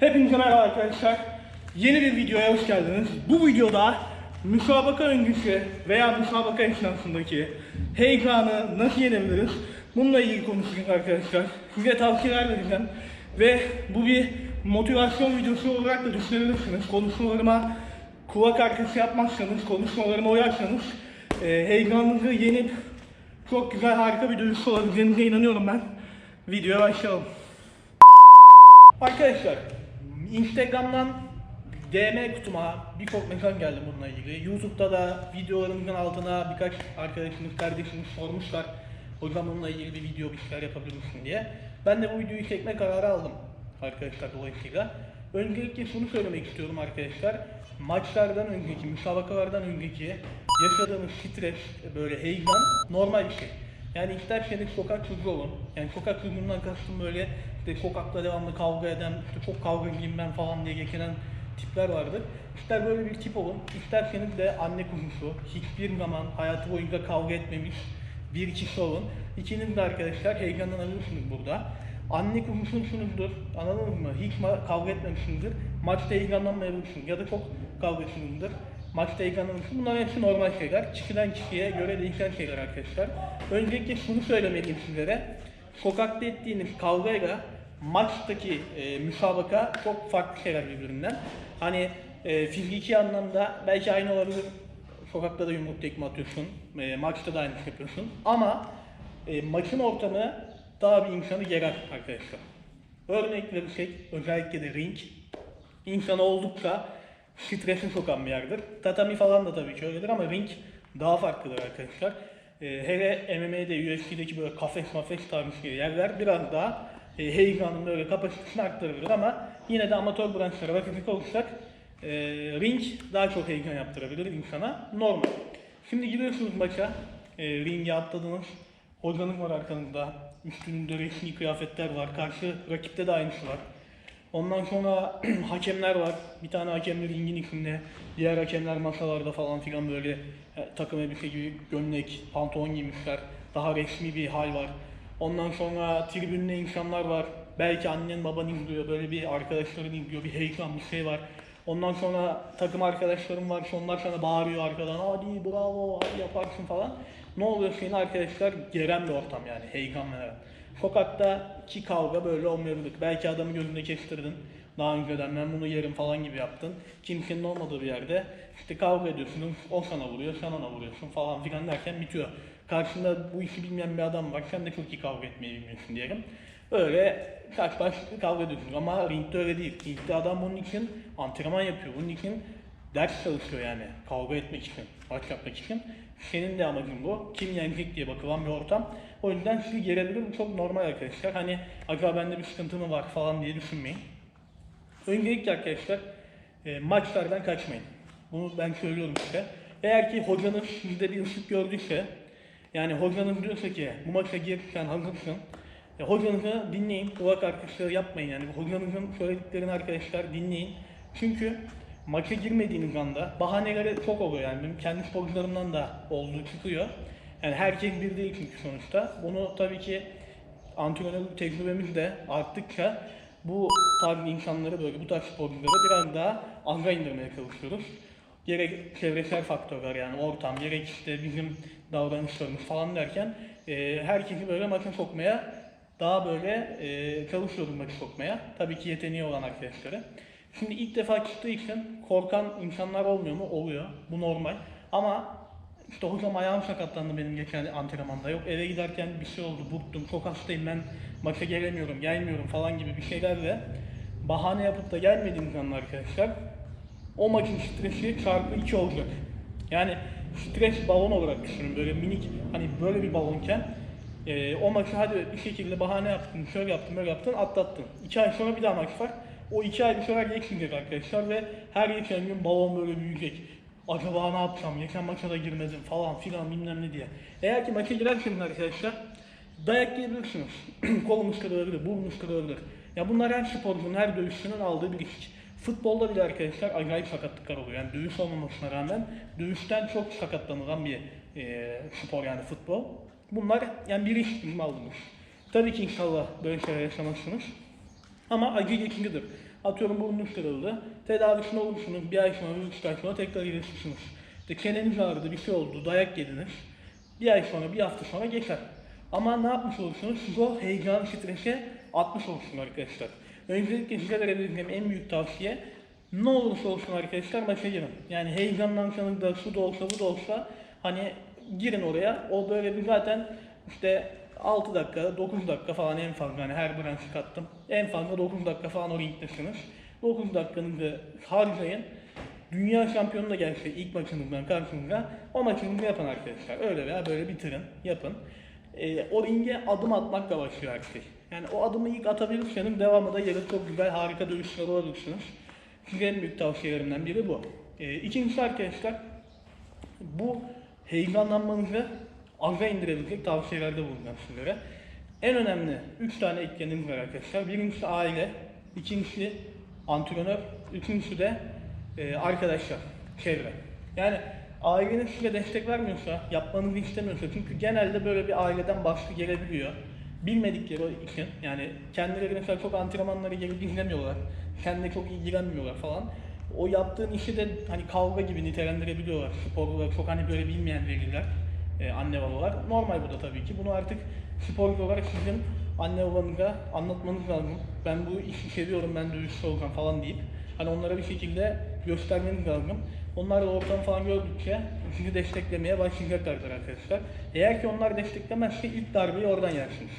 Hepinize merhaba arkadaşlar. Yeni bir videoya hoş geldiniz. Bu videoda müsabaka öncesi veya müsabaka esnasındaki heyecanı nasıl yenebiliriz? Bununla ilgili konuşacağız arkadaşlar. Size tavsiyeler vereceğim. Ve bu bir motivasyon videosu olarak da düşünebilirsiniz. Konuşmalarıma kulak arkası yapmazsanız, konuşmalarıma uyarsanız e, heyecanınızı yenip çok güzel harika bir dövüş olabileceğinize inanıyorum ben. Videoya başlayalım. Arkadaşlar, Instagram'dan DM kutuma birçok mesaj geldi bununla ilgili. YouTube'da da videolarımızın altına birkaç arkadaşımız, kardeşimiz sormuşlar. Hocam bununla ilgili bir video bir şeyler yapabilir misin diye. Ben de bu videoyu çekme kararı aldım arkadaşlar dolayısıyla. Öncelikle şunu söylemek istiyorum arkadaşlar. Maçlardan önceki, müsabakalardan önceki yaşadığınız stres, böyle heyecan normal bir şey. Yani isterseniz sokak çocuğu olun. Yani sokak çocuğundan kastım böyle işte sokakta devamlı kavga eden, işte çok kavgacıyım ben falan diye geçinen tipler vardır. İster böyle bir tip olun, isterseniz de anne kuzusu, hiçbir zaman hayatı boyunca kavga etmemiş bir kişi olun. İkiniz de arkadaşlar heyecanlanabilirsiniz burada. Anne kuzusun şunudur, anladınız mı? Hiç kavga etmemişsinizdir. Maçta heyecanlanmayabilirsiniz ya da çok kavgasınızdır. Maçta heyecanlanırsınız. Bunlar hepsi normal şeyler. Kişiden kişiye göre değişen şeyler arkadaşlar. Öncelikle şunu söylemeliyim sizlere. Sokakta ettiğiniz kavgayla maçtaki e, müsabaka çok farklı şeyler birbirinden. Hani e, fiziki anlamda belki aynı olabilir. Sokakta da yumruk tekme atıyorsun. E, maçta da aynı şey yapıyorsun. Ama e, maçın ortamı daha bir insanı gerer arkadaşlar. Örnek verirsek özellikle de ring insanı oldukça strese sokan bir yerdir. Tatami falan da tabii ki öyledir ama ring daha farklıdır arkadaşlar. Ee, hele MMA'de, UFC'deki böyle kafes mafes tarzı yerler biraz daha e, heyecanın böyle kapasitesini arttırır ama yine de amatör branşlara bakacak olursak e, ring daha çok heyecan yaptırabilir insana. Normal. Şimdi gidiyorsunuz maça, e, ringe atladınız. Hocanız var arkanızda, üstünde resmi kıyafetler var, karşı rakipte de aynısı var. Ondan sonra hakemler var. Bir tane hakemler ringin içinde. Diğer hakemler masalarda falan filan böyle e, takım elbise gibi gömlek, pantolon giymişler. Daha resmi bir hal var. Ondan sonra tribünde insanlar var. Belki annen baban izliyor. Böyle bir arkadaşların izliyor. Bir heyecan bir şey var. Ondan sonra takım arkadaşlarım var. Onlar sana bağırıyor arkadan. Hadi bravo hadi yaparsın falan. Ne oluyor senin arkadaşlar geren bir ortam yani heyecan veren. Sokaktaki kavga böyle olmayabilir. Belki adamı gözünde kestirdin. Daha önceden ben bunu yerim falan gibi yaptın. Kimsenin olmadığı bir yerde işte kavga ediyorsunuz. O sana vuruyor, sen ona vuruyorsun falan filan derken bitiyor. Karşında bu işi bilmeyen bir adam var. Sen de çok iyi kavga etmeyi bilmiyorsun diyelim. Öyle kaç baş kavga ediyorsunuz ama ringde öyle değil. Ringde adam bunun için antrenman yapıyor. Bunun için ders çalışıyor yani kavga etmek için, maç yapmak için. Senin de amacın bu. Kim yenecek diye bakılan bir ortam. O yüzden sizi gelebilir. Bu çok normal arkadaşlar. Hani acaba bende bir sıkıntı mı var falan diye düşünmeyin. Öncelikle arkadaşlar e, maçlardan kaçmayın. Bunu ben söylüyorum size. Eğer ki hocanız sizde bir ışık gördüyse yani hocanız diyorsa ki bu maça gir sen hazırsın. E, hocanızı dinleyin. Kulak arkadaşları yapmayın yani. Hocanızın söylediklerini arkadaşlar dinleyin. Çünkü maça girmediğiniz anda bahaneleri çok oluyor yani. Benim kendi sporcularımdan da olduğu çıkıyor. Yani herkes bir değil çünkü sonuçta. Bunu tabii ki antrenörlük tecrübemiz de arttıkça bu tarz insanları böyle bu tarz sporcuları biraz daha aza indirmeye çalışıyoruz. Gerek çevresel faktörler yani ortam, gerek işte bizim davranışlarımız falan derken e, herkesi böyle maça sokmaya daha böyle e, çalışıyoruz maça sokmaya. Tabii ki yeteneği olan arkadaşları. Şimdi ilk defa çıktığı için korkan insanlar olmuyor mu? Oluyor. Bu normal. Ama işte hocam ayağım sakatlandı benim geçen antrenmanda. Yok eve giderken bir şey oldu, burktum, çok hastayım ben maça gelemiyorum, gelmiyorum falan gibi bir şeylerle bahane yapıp da gelmediğiniz anda arkadaşlar o maçın stresi çarpı 2 olacak. Yani stres balon olarak düşünün böyle minik hani böyle bir balonken e, o maçı hadi bir şekilde bahane yaptın, şöyle yaptın, böyle yaptın, atlattın. 2 ay sonra bir daha maç var. O 2 ay bir sefer geçmeyecek arkadaşlar ve her geçen gün balon böyle büyüyecek. Acaba ne yapacağım, geçen maça da girmedim falan filan bilmem ne diye. Eğer ki maça girerseniz arkadaşlar dayak yiyebilirsiniz. Kolumuz kırılabilir, burnumuz kırılabilir. Ya bunlar her sporcunun, her dövüşçünün aldığı bir risk. Futbolda bile arkadaşlar acayip sakatlıklar oluyor. Yani dövüş olmamasına rağmen dövüşten çok sakatlanılan bir e, spor yani futbol. Bunlar yani bir risk gibi alınmış. Tabii ki inşallah böyle şeyler yaşamazsınız. Ama acı geçicidir. Atıyorum burnunuz kırıldı. Tedavisini olursunuz. Bir ay sonra, buçuk ay sonra tekrar iyileşirsiniz. İşte çeneniz ağrıdı, bir şey oldu, dayak yediniz. Bir ay sonra, bir hafta sonra geçer. Ama ne yapmış olursunuz? Siz o heyecan, strese atmış olursunuz arkadaşlar. Öncelikle size verebileceğim en büyük tavsiye ne olursa olsun arkadaşlar maça girin. Yani heyecanlansanız da şu da olsa bu da olsa hani girin oraya. O böyle bir zaten işte 6 dakika, 9 dakika falan en fazla hani her branşı kattım. En fazla 9 dakika falan o ringdesiniz. 9 dakikanızı harcayın. Dünya şampiyonu da gelse ilk maçınızdan karşınıza o maçınızı yapın arkadaşlar. Öyle veya böyle bitirin, yapın. Ee, o ringe adım atmakla başlıyor her şey. Yani o adımı ilk atabilirseniz devamı da yarın çok güzel, harika dövüşler olabilirsiniz. Size en büyük tavsiyelerimden biri bu. Ee, ikincisi arkadaşlar, bu heyecanlanmanızı aza indirebilecek tavsiyelerde bulunacağım sizlere. En önemli 3 tane etkenimiz var arkadaşlar. Birincisi aile, ikincisi antrenör, üçüncüsü de e, arkadaşlar, çevre. Yani aileniz size destek vermiyorsa, yapmanızı istemiyorsa çünkü genelde böyle bir aileden baskı gelebiliyor. Bilmedikleri için yani kendileri mesela çok antrenmanları gelip izlemiyorlar. Kendine çok ilgilenmiyorlar falan. O yaptığın işi de hani kavga gibi nitelendirebiliyorlar. Sporcular çok hani böyle bilmeyen veliler, e, anne babalar. Normal bu da tabii ki. Bunu artık sporcu olarak sizin anne babanıza anlatmanız lazım. Ben bu işi seviyorum, ben dövüşçü olacağım falan deyip hani onlara bir şekilde göstermeniz lazım. Onlar da ortam falan gördükçe sizi desteklemeye başlayacaklardır arkadaşlar. Eğer ki onlar desteklemezse ilk darbeyi oradan yersiniz.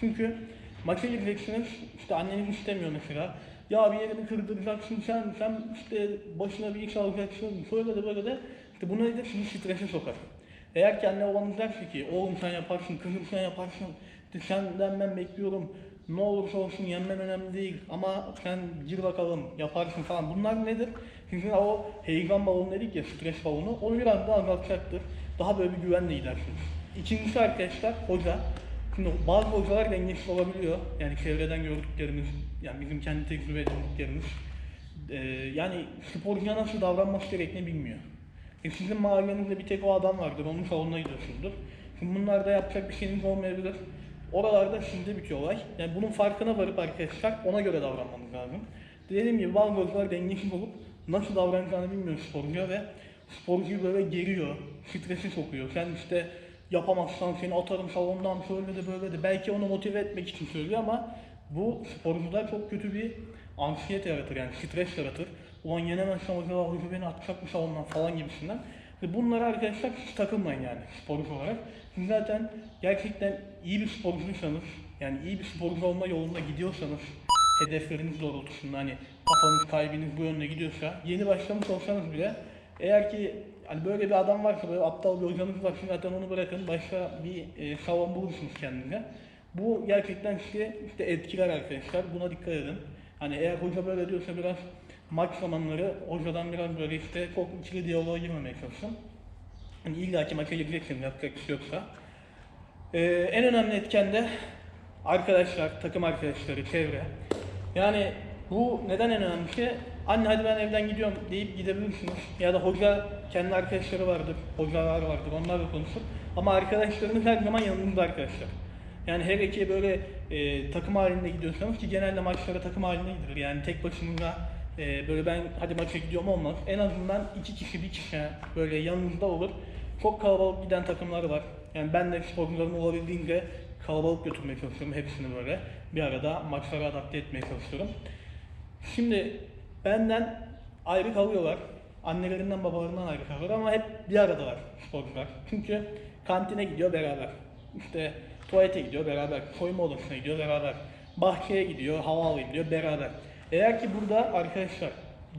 Çünkü maça gireceksiniz, işte anneniz istemiyor mesela. Ya bir yerini kırdıracaksın sen, sen işte başına bir iş alacaksın, şöyle de böyle de. İşte bu nedir? Sizi strese sokar. Eğer anne babanız derse ki oğlum sen yaparsın, kızım sen yaparsın, senden ben bekliyorum, ne olursa olsun yenmen önemli değil ama sen gir bakalım, yaparsın falan. Bunlar nedir? Sizin o heyecan balonu dedik ya, stres balonu, onu biraz daha azaltacaktır. Daha böyle bir güvenle gidersiniz. İkincisi arkadaşlar, hoca. Şimdi bazı hocalar dengesiz olabiliyor. Yani çevreden gördüklerimiz, yani bizim kendi tecrübe edindiklerimiz. Ee, yani sporcuya nasıl davranması gerektiğini bilmiyor. E sizin mahallenizde bir tek o adam vardır, onun salonuna gidiyorsunuzdur. Şimdi bunlarda yapacak bir şeyiniz olmayabilir. Oralarda sizde bitiyor olay. Yani bunun farkına varıp arkadaşlar ona göre davranmanız lazım. Dediğim gibi bazı hocalar dengesiz olup nasıl davranacağını bilmiyor sporcuya ve sporcuyu böyle geriyor, stresi sokuyor. Sen işte yapamazsan seni atarım salondan şöyle de böyle de. Belki onu motive etmek için söylüyor ama bu sporcuda çok kötü bir anksiyete yaratır yani stres yaratır. Ulan yenemezsem acaba hoca beni atacak mı falan gibisinden. Ve bunlara arkadaşlar hiç takılmayın yani sporcu olarak. Siz zaten gerçekten iyi bir sporcuysanız, yani iyi bir sporcu olma yolunda gidiyorsanız, hedefleriniz doğrultusunda hani kafanız, kalbiniz bu yönde gidiyorsa, yeni başlamış olsanız bile eğer ki hani böyle bir adam varsa, böyle aptal bir hocanız varsa zaten onu bırakın, başka bir e, salon bulursunuz kendinize. Bu gerçekten sizi işte etkiler arkadaşlar. Buna dikkat edin. Hani eğer hoca böyle diyorsa biraz maç zamanları hocadan biraz böyle işte çok ikili diyaloğa girmemeye çalışın. Hani illa ki maça gireceksin yapacak bir şey yoksa. Ee, en önemli etken de arkadaşlar, takım arkadaşları, çevre. Yani bu neden en önemli şey? Anne hadi ben evden gidiyorum deyip gidebilirsiniz. Ya da hoca kendi arkadaşları vardır, hocalar vardır, onlarla konuşur. Ama arkadaşlarınız her zaman yanınızda arkadaşlar. Yani her iki böyle e, takım halinde gidiyorsanız ki genelde maçlara takım halinde gidilir. Yani tek başınıza e, böyle ben hadi maça gidiyorum olmaz. En azından iki kişi bir kişi böyle yanınızda olur. Çok kalabalık giden takımlar var. Yani ben de sporcularımı olabildiğince kalabalık götürmeye çalışıyorum hepsini böyle. Bir arada maçlara adapte etmeye çalışıyorum. Şimdi benden ayrı kalıyorlar. Annelerinden babalarından ayrı kalıyorlar ama hep bir aradalar sporcular. Çünkü kantine gidiyor beraber. İşte tuvalete gidiyor beraber. Soyunma odasına gidiyor beraber. Bahçeye gidiyor, hava alıyor beraber. Eğer ki burada arkadaşlar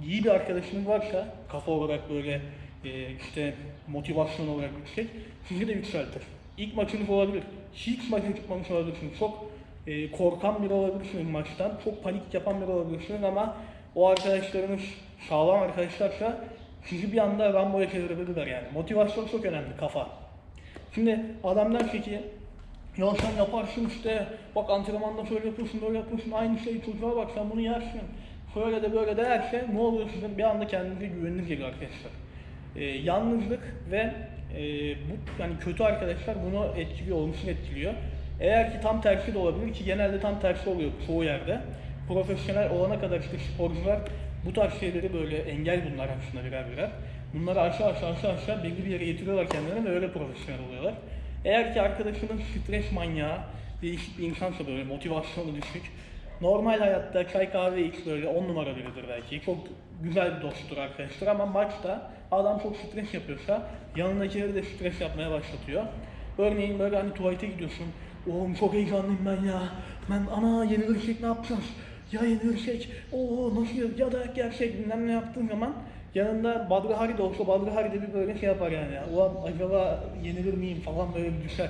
iyi bir arkadaşınız varsa kafa olarak böyle e, işte motivasyon olarak yüksek sizi de yükseltir. İlk maçınız olabilir. Hiç maça çıkmamış olabilirsiniz. Çok e, korkan biri olabilirsiniz maçtan. Çok panik yapan biri olabilirsiniz ama o arkadaşlarınız sağlam arkadaşlarsa sizi bir anda Rambo'ya çevirebilirler yani. Motivasyon çok önemli kafa. Şimdi adam der ki ya sen yaparsın işte bak antrenmanda şöyle yapıyorsun böyle yapıyorsun aynı şey çocuğa bak sen bunu yersin. Şöyle de böyle derse ne oluyor sizin bir anda kendinize güveniniz geliyor arkadaşlar. Ee, yalnızlık ve e, bu yani kötü arkadaşlar bunu etkiliyor, olumsuz etkiliyor. Eğer ki tam tersi de olabilir ki genelde tam tersi oluyor çoğu yerde. Profesyonel olana kadar işte sporcular bu tarz şeyleri böyle engel bunlar aslında birer birer. Bunları aşağı aşağı aşağı aşağı belli bir yere getiriyorlar kendilerine ve öyle profesyonel oluyorlar. Eğer ki arkadaşının stres manyağı, değişik bir insansa böyle motivasyonu düşük, normal hayatta çay kahve iç böyle on numara biridir belki. Çok güzel bir dosttur arkadaşlar ama maçta adam çok stres yapıyorsa yanındakileri de stres yapmaya başlatıyor. Örneğin böyle hani tuvalete gidiyorsun. Oğlum çok heyecanlıyım ben ya. Ben ana yenilirsek ne yapacağız? Ya yenilirsek, o nasıl ya da gerçek bilmem ne yaptığın zaman yanında Badri Hari de olsa Badri Hari de bir böyle şey yapar yani. Ulan acaba yenilir miyim falan böyle bir düşer.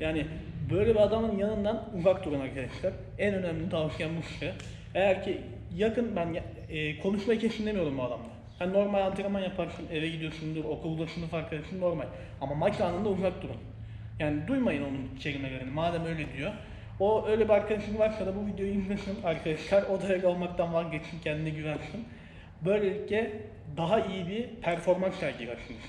Yani böyle bir adamın yanından uzak durun arkadaşlar. En önemli tavsiyem bu size. Eğer ki yakın ben e, konuşmayı kesin demiyorum bu adamla. Sen normal antrenman yaparsın, eve gidiyorsundur, okulda sınıf arkadaşın normal. Ama maç anında uzak durun. Yani duymayın onun kelimelerini madem öyle diyor. O öyle bir arkadaşın varsa da bu videoyu izlesin arkadaşlar. O da olmaktan vazgeçsin, kendine güvensin. Böylelikle daha iyi bir performans sergilersiniz.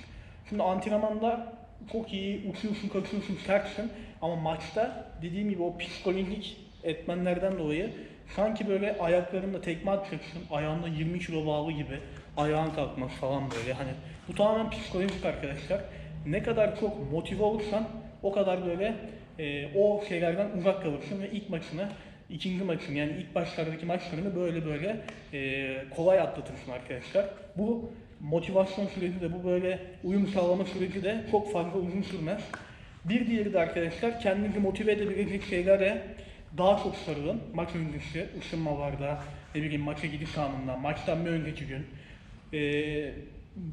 Şimdi antrenmanda çok iyi uçuyorsun, kaçıyorsun, sertsin. Ama maçta dediğim gibi o psikolojik etmenlerden dolayı sanki böyle ayaklarında tekme atacaksın, ayağında 20 kilo bağlı gibi ayağın kalkmaz falan böyle. Hani bu tamamen psikolojik arkadaşlar. Ne kadar çok motive olursan o kadar böyle e, o şeylerden uzak kalırsın ve ilk maçını, ikinci maçını yani ilk başlardaki maçlarını böyle böyle e, kolay atlatırsın arkadaşlar. Bu motivasyon süreci de bu böyle uyum sağlama süreci de çok fazla uzun sürmez. Bir diğeri de arkadaşlar kendinizi motive edebilecek şeylere daha çok sarılın. Maç öncesi, ısınmalarda, ne bileyim maça gidiş anında, maçtan bir önceki gün. Ee,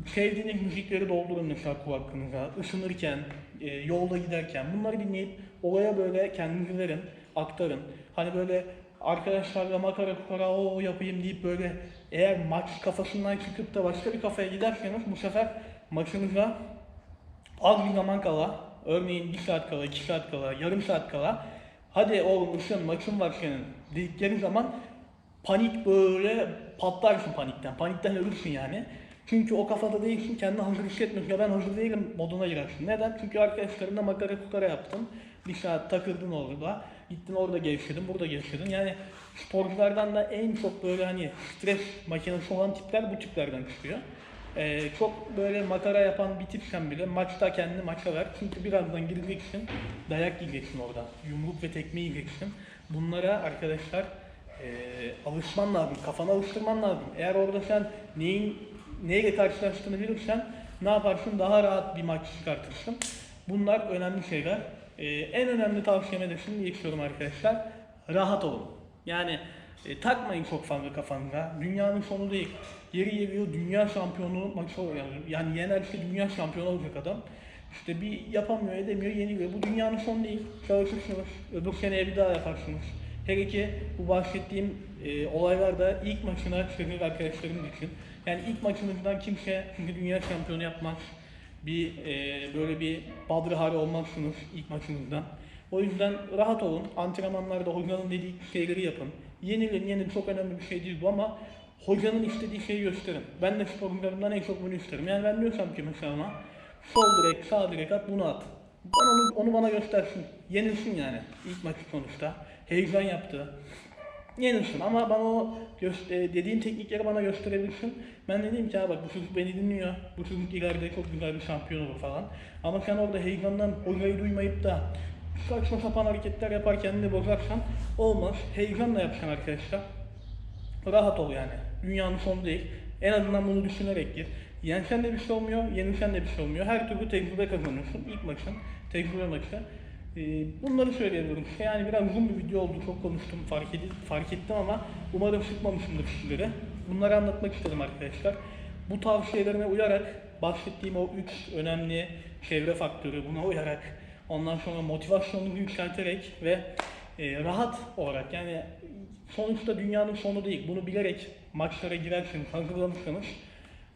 sevdiğiniz müzikleri doldurun mesela kulaklığınıza, ısınırken, e, yolda giderken. Bunları dinleyip olaya böyle kendinizi verin, aktarın. Hani böyle arkadaşlarla makara kukara o yapayım deyip böyle eğer maç kafasından çıkıp da başka bir kafaya giderseniz bu sefer maçınıza az bir zaman kala, örneğin bir saat kala, iki saat kala, yarım saat kala, hadi oğlum ısın maçın var senin dedikleri zaman panik böyle patlarsın panikten. Panikten ölürsün yani. Çünkü o kafada değilsin, kendini hazır hissetmiyorsun. Ya ben hazır değilim moduna girersin. Neden? Çünkü arkadaşlarınla makara kukara yaptın. Bir saat takıldın orada. Gittin orada gevşedin, burada gevşedin. Yani sporculardan da en çok böyle hani stres makinesi olan tipler bu tiplerden çıkıyor. Ee, çok böyle makara yapan bir tipsen bile maçta kendini maça ver. Çünkü birazdan gireceksin, dayak yiyeceksin orada. Yumruk ve tekme yiyeceksin. Bunlara arkadaşlar e, alışman lazım, kafana alıştırman lazım. Eğer orada sen neyin neyle karşılaştığını bilirsen ne yaparsın? Daha rahat bir maç çıkartırsın. Bunlar önemli şeyler. Ee, en önemli tavsiyeme de şimdi geçiyorum arkadaşlar. Rahat olun. Yani e, takmayın çok fazla kafanıza. Dünyanın sonu değil. Yeri geliyor dünya şampiyonu maçı oluyor. Yani yenerse dünya şampiyonu olacak adam. İşte bir yapamıyor, edemiyor, yeniliyor. Bu dünyanın sonu değil. Çalışırsınız. Öbür seneye bir daha yaparsınız. Hele ki bu bahsettiğim e, olaylarda ilk maçına çıkacak arkadaşlarım için. Yani ilk maçınızdan kimse çünkü dünya şampiyonu yapmaz. Bir e, böyle bir badrı hali olmazsınız ilk maçınızdan. O yüzden rahat olun. Antrenmanlarda hocanın dediği şeyleri yapın. Yenilin, yenilin çok önemli bir şey değil bu ama hocanın istediği şeyi gösterin. Ben de sporcularımdan en çok bunu isterim. Yani ben diyorsam ki mesela sol direk, sağ direk at bunu at. Ben onu, onu bana göstersin. Yenilsin yani ilk maçı sonuçta. Heyecan yaptı. Yenilsin ama bana o göster- dediğim teknikleri bana gösterebilirsin. Ben dedim ki bak bu çocuk beni dinliyor. Bu çocuk ileride çok güzel bir şampiyon olur falan. Ama sen orada heyecandan hocayı duymayıp da saçma sapan hareketler yapar kendini bozarsan olmaz. Heyecanla yapacaksın arkadaşlar. Rahat ol yani. Dünyanın sonu değil. En azından bunu düşünerek gir. Yensen de bir şey olmuyor, yenilsen de bir şey olmuyor. Her türlü tecrübe kazanıyorsun. İlk maçın, tecrübe maçı. Ee, bunları söyleyebilirim. Yani biraz uzun bir video oldu, çok konuştum, fark, edip, fark ettim ama umarım sıkmamışımdır sizlere. Bunları anlatmak istedim arkadaşlar. Bu tavsiyelerime uyarak, bahsettiğim o üç önemli çevre faktörü buna uyarak, ondan sonra motivasyonunuzu yükselterek ve e, rahat olarak yani sonuçta dünyanın sonu değil. Bunu bilerek maçlara girerseniz, hazırlanırsanız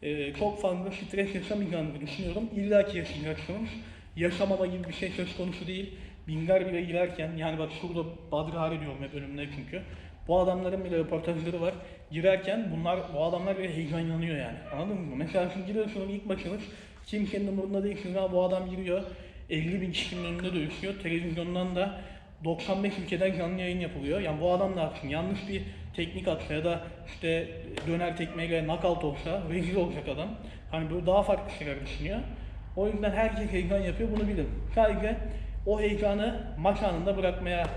e, çok fazla stres yaşamayacağınızı düşünüyorum. İlla ki yaşayacaksınız. Yaşamama gibi bir şey söz konusu değil. Binler bile girerken, yani bak şurada Badri Hari diyorum hep önümde çünkü. Bu adamların bile röportajları var. Girerken bunlar, bu adamlar bile heyecanlanıyor yani. Anladın mı? Mesela siz giriyorsunuz ilk maçınız, Kimsenin umurunda değil çünkü bu adam giriyor 50 bin kişinin önünde dövüşüyor. Televizyondan da 95 ülkeden canlı yayın yapılıyor. Yani bu adam ne yapsın? Yanlış bir teknik atsa ya da işte döner tekmeyle knockout olsa rezil olacak adam. Hani böyle daha farklı şeyler düşünüyor. O yüzden herkes heyecan yapıyor bunu bilin. Sadece o heyecanı maç anında bırakmaya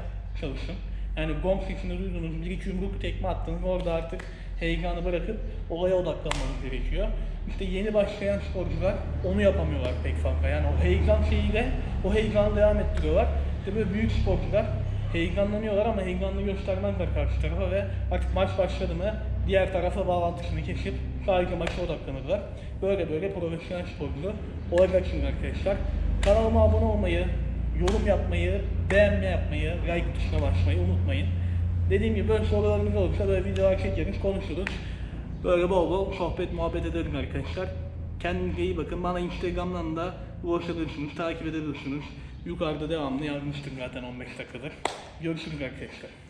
çalışın. Yani gong sesini duydunuz, bir iki yumruk tekme attınız orada artık heyecanı bırakıp olaya odaklanmanız gerekiyor. İşte yeni başlayan sporcular onu yapamıyorlar pek fazla. Yani o heyecan şeyiyle o heyecanı devam ettiriyorlar. İşte böyle büyük sporcular heyecanlanıyorlar ama heyecanlı göstermezler karşı tarafa ve artık maç başladı mı diğer tarafa bağlantısını kesip sadece maça odaklanırlar. Böyle böyle profesyonel sporcu olacaksınız arkadaşlar. Kanalıma abone olmayı, yorum yapmayı, beğenme yapmayı, like tuşuna basmayı unutmayın. Dediğim gibi böyle sorularınız olursa böyle videolar çekeriz, konuşuruz. Böyle bol bol sohbet muhabbet edelim arkadaşlar. Kendinize iyi bakın. Bana Instagram'dan da ulaşabilirsiniz, takip edebilirsiniz. Yukarıda devamlı yazmıştım zaten 15 dakikadır. Görüşürüz arkadaşlar.